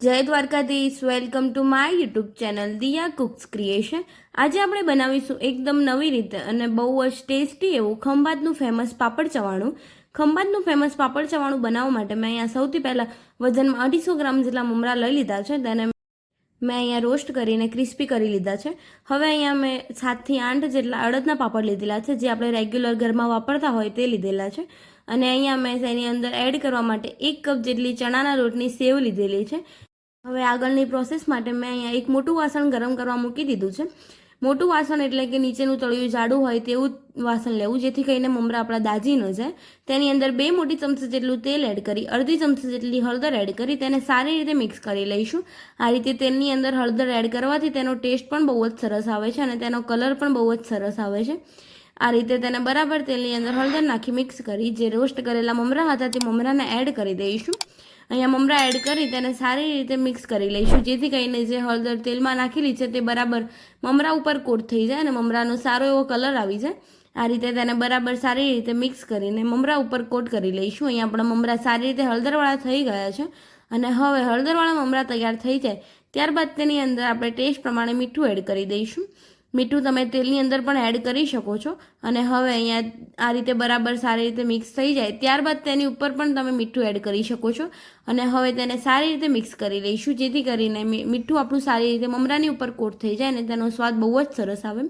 જય Dwarkadhish. Welcome to my YouTube channel Diya cooks creation આજે આપણે બનાવીશું એકદમ નવી રીતે અને બહુ જ ટેસ્ટી એવું ખંભાતનું ફેમસ પાપડ ચવાણું. ખંભાતનું ફેમસ પાપડ ચવાણું બનાવવા માટે મેં અહીંયા સૌથી પહેલાં વજનમાં અઢીસો ગ્રામ જેટલા મમરા લઈ લીધા છે, તેને મેં અહીંયા રોસ્ટ કરીને ક્રિસ્પી કરી લીધા છે. હવે અહીંયા મેં સાતથી આઠ જેટલા અડદના પાપડ લીધેલા છે, જે આપણે રેગ્યુલર ઘરમાં વાપરતા હોય તે લીધેલા છે. અને અહીંયા મેં તેની અંદર એડ કરવા માટે એક કપ જેટલી ચણાના લોટની સેવ લીધેલી છે. હવે આગળની પ્રોસેસ માટે મેં અહીંયા એક મોટું વાસણ ગરમ કરવા મૂકી દીધું છે. મોટું વાસણ એટલે કે નીચેનું તળિયું જાડું હોય તેવું વાસણ લેવું, જેથી કરીને મમરા આપણા દાજી ન જાય. તેની અંદર બે મોટી ચમચી જેટલું તેલ એડ કરી, અડધી ચમચી જેટલી હળદર એડ કરી, તેને સારી રીતે મિક્સ કરી લઈશું. આ રીતે તેલની અંદર હળદર એડ કરવાથી તેનો ટેસ્ટ પણ બહુ જ સરસ આવે છે અને તેનો કલર પણ બહુ જ સરસ આવે છે. આ રીતે તેને બરાબર તેલની અંદર હળદર નાખી મિક્સ કરી, જે રોસ્ટ કરેલા મમરા હતા તે મમરાને એડ કરી દઈશું. અહીંયા મમરા એડ કરી તેને સારી રીતે મિક્સ કરી લઈશું, જેથી કરીને જે હળદર તેલમાં નાખેલી છે તે બરાબર મમરા ઉપર કોટ થઈ જાય અને મમરાનો સારો એવો કલર આવી જાય. આ રીતે તેને બરાબર સારી રીતે મિક્સ કરીને મમરા ઉપર કોટ કરી લઈશું. અહીંયા આપણા મમરા સારી રીતે હળદરવાળા થઈ ગયા છે અને હવે હળદરવાળા મમરા તૈયાર થઈ જાય. ત્યારબાદ તેની અંદર આપણે ટેસ્ટ પ્રમાણે મીઠું એડ કરી દઈશું. મીઠું તમે તેલની અંદર પણ એડ કરી શકો છો. અને હવે અહીંયા આ રીતે બરાબર સારી રીતે મિક્સ થઈ જાય, ત્યારબાદ તેની ઉપર પણ તમે મીઠું એડ કરી શકો છો. અને હવે તેને સારી રીતે મિક્સ કરી લઈશું, જેથી કરીને મીઠું આપણું સારી રીતે મમરાની ઉપર કોટ થઈ જાય અને તેનો સ્વાદ બહુ જ સરસ આવે.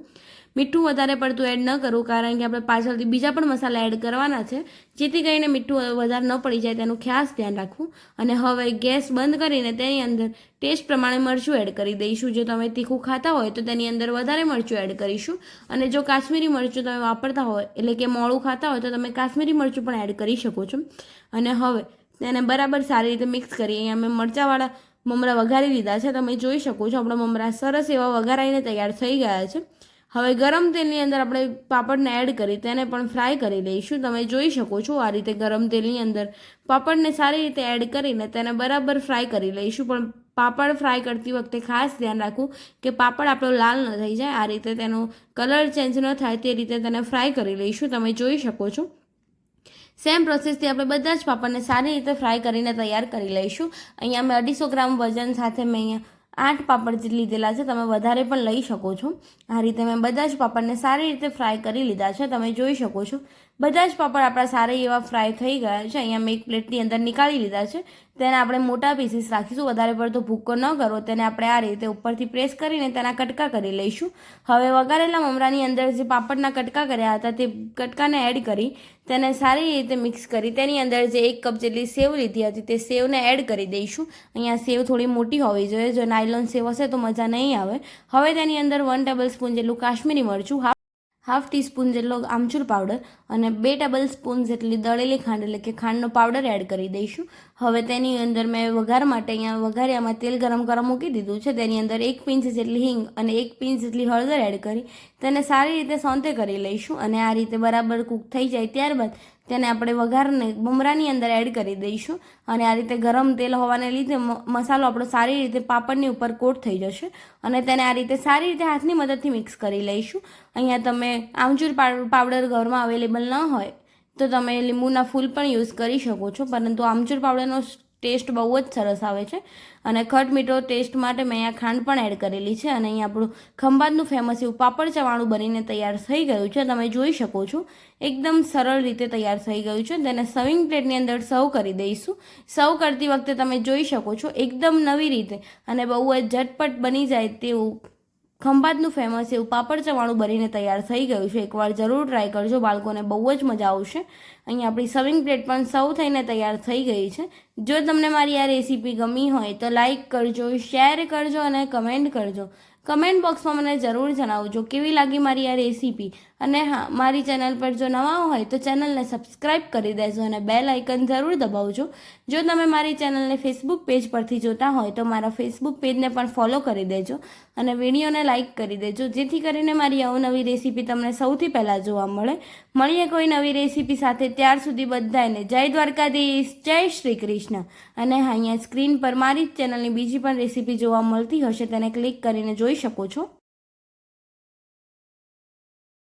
મીઠું વધારે પડતું એડ ન કરવું કારણ કે આપણે પાછળથી બીજા પણ મસાલા એડ કરવાના છે. જેથી કરીને મીઠું વધારે ન પડી જાય તેનું ખાસ ધ્યાન રાખવું. અને હવે ગેસ બંધ કરીને તેની અંદર ટેસ્ટ પ્રમાણે મરચું એડ કરી દઈશું. જો તમે તીખું ખાતા હોય તો તેની અંદર વધારે મરચું એડ કરીશું. અને જો કાશ્મીરી મરચું તમે વાપરતા હોય, એટલે કે મોળું ખાતા હોય તો તમે કાશ્મીરી મરચું પણ એડ કરી શકો છો. અને હવે તેને બરાબર સારી રીતે મિક્સ કરી, અહીંયા મેં મરચાંવાળા મમરા વઘારી લીધા છે. તમે જોઈ શકો છો, આપણા મમરા સરસ એવા વઘારાઈને તૈયાર થઈ ગયા છે. હવે ગરમ તેલની અંદર આપણે પાપડને એડ કરી, તેને પણ ફ્રાય કરી લઈશું. તમે જોઈ શકો છો આ રીતે ગરમ તેલની અંદર પાપડને સારી રીતે એડ કરીને તેને બરાબર ફ્રાય કરી લઈશું. પણ પાપડ ફ્રાય કરતી વખતે ખાસ ધ્યાન રાખવું કે પાપડ આપણો લાલ ન થઈ જાય. આ રીતે તેનો કલર ચેન્જ ન થાય તે રીતે તેને ફ્રાય કરી લઈશું. તમે જોઈ શકો છો. સેમ પ્રોસેસથી આપણે બધા જ પાપડને સારી રીતે ફ્રાય કરીને તૈયાર કરી લઈશું. અહીંયા મેં અઢીસો ગ્રામ વજન સાથે મેં અહીંયા આઠ પાપડ જે લીધેલા છે, તમે વધારે પણ લઈ શકો છો. આ રીતે મેં બધા જ પાપડને સારી રીતે ફ્રાય કરી લીધા છે, તમે જોઈ શકો છો. બધા જ પાપડ આપણા સારા એવા ફ્રાય થઈ ગયા છે. અહીંયા મેં એક પ્લેટની અંદર નીકાળી લીધા છે. તેને આપણે મોટા પીસીસ રાખીશું. વધારે પડતો ભૂક્કો ન કરો. તેને આપણે આ રીતે ઉપરથી પ્રેસ કરીને તેના કટકા કરી લઈશું. હવે વઘારેલા મમરાની અંદર જે પાપડના કટકા કર્યા હતા તે કટકાને એડ કરી તેને સારી રીતે મિક્સ કરી તેની અંદર જે એક કપ જેટલી સેવ લીધી હતી તે સેવને એડ કરી દઈશું. અહીંયા સેવ થોડી મોટી હોવી જોઈએ. જો નાયલોન સેવ હશે તો મજા નહીં આવે. હવે તેની અંદર વન ટેબલ સ્પૂન જેટલું કાશ્મીરી મરચું હાફ ટીસ્પૂન જેટલો આમચૂર પાવડર અને બે ટેબલ સ્પૂન જેટલી દળેલી ખાંડ એટલે કે ખાંડનો પાવડર એડ કરી દઈશું. હવે તેની અંદર મેં વઘાર માટે અહીંયા વઘારિયામાં તેલ ગરમ કરવા મૂકી દીધું છે. તેની અંદર એક પિંચ જેટલી હિંગ અને એક પિંચ જેટલી હળદર એડ કરી તેને સારી રીતે સોંતે કરી લઈશું અને આ રીતે બરાબર કૂક થઈ જાય ત્યારબાદ તેને આપણે વઘારને બમરાની અંદર એડ કરી દઈશું. અને આ રીતે ગરમ તેલ હોવાને લીધે મસાલો આપણો સારી રીતે પાપડની ઉપર કોટ થઈ જશે. અને તેને આ રીતે સારી રીતે હાથની મદદથી મિક્સ કરી લઈશું. અહીંયા તમે આમચૂર પાવડર ઘરમાં અવેલેબલ ન હોય, તો તમે લીંબુના ફૂલ પણ યુઝ કરી શકો છો. પરંતુ આમચૂર પાવડરનો ટેસ્ટ બહુ જ સરસ આવે છે. અને ખટ મીઠો ટેસ્ટ માટે મેં અહીંયા ખાંડ પણ એડ કરેલી છે અને અહીંયા આપણું ખંભાતનું ફેમસ એવું પાપડ ચવાણું બનીને તૈયાર થઈ ગયું છે. તમે જોઈ શકો છો. એકદમ સરળ રીતે તૈયાર થઈ ગયું છે. તેને સર્વિંગ પ્લેટની અંદર સર્વ કરી દઈશું. સર્વ કરતી વખતે તમે જોઈ શકો છો. એકદમ નવી રીતે અને બહુ જ ઝટપટ બની જાય તેવું ખંભાતનું ફેમસ એવું પાપડ ચવાણું બનીને તૈયાર થઈ ગયું છે. એકવાર જરૂર ટ્રાય કરજો, બાળકોને બહુ જ મજા આવશે. અહીં આપણી સર્વિંગ પ્લેટ પણ સૌ થઈને તૈયાર થઈ ગઈ છે. જો તમને મારી આ રેસીપી ગમી હોય તો લાઇક કરજો શેર કરજો અને કમેન્ટ કરજો. કમેન્ટ બોક્સમાં મને જરૂર જણાવજો. કેવી લાગી મારી આ રેસીપી? અને હા, મારી ચેનલ પર જો નવા હોય તો ચેનલને સબસ્ક્રાઈબ કરી દેજો અને બેલ આઇકન જરૂર દબાવજો. જો તમે મારી ચેનલને ફેસબુક પેજ પરથી જોતા હોય તો મારા ફેસબુક પેજને પણ ફોલો કરી દેજો અને વિડીયોને લાઇક કરી દેજો. જેથી કરીને મારી અવનવી રેસીપી તમને સૌથી પહેલાં જોવા મળે. મળીએ કોઈ નવી રેસીપી સાથે ત્યાર સુધી બધાને જય દ્વારકાધીશ, જય શ્રી કૃષ્ણ. અને હા, અહીંયા સ્ક્રીન પર મારી જ ચેનલની બીજી પણ રેસીપી જોવા મળતી હશે તેને ક્લિક કરીને જોઈ શકો છો.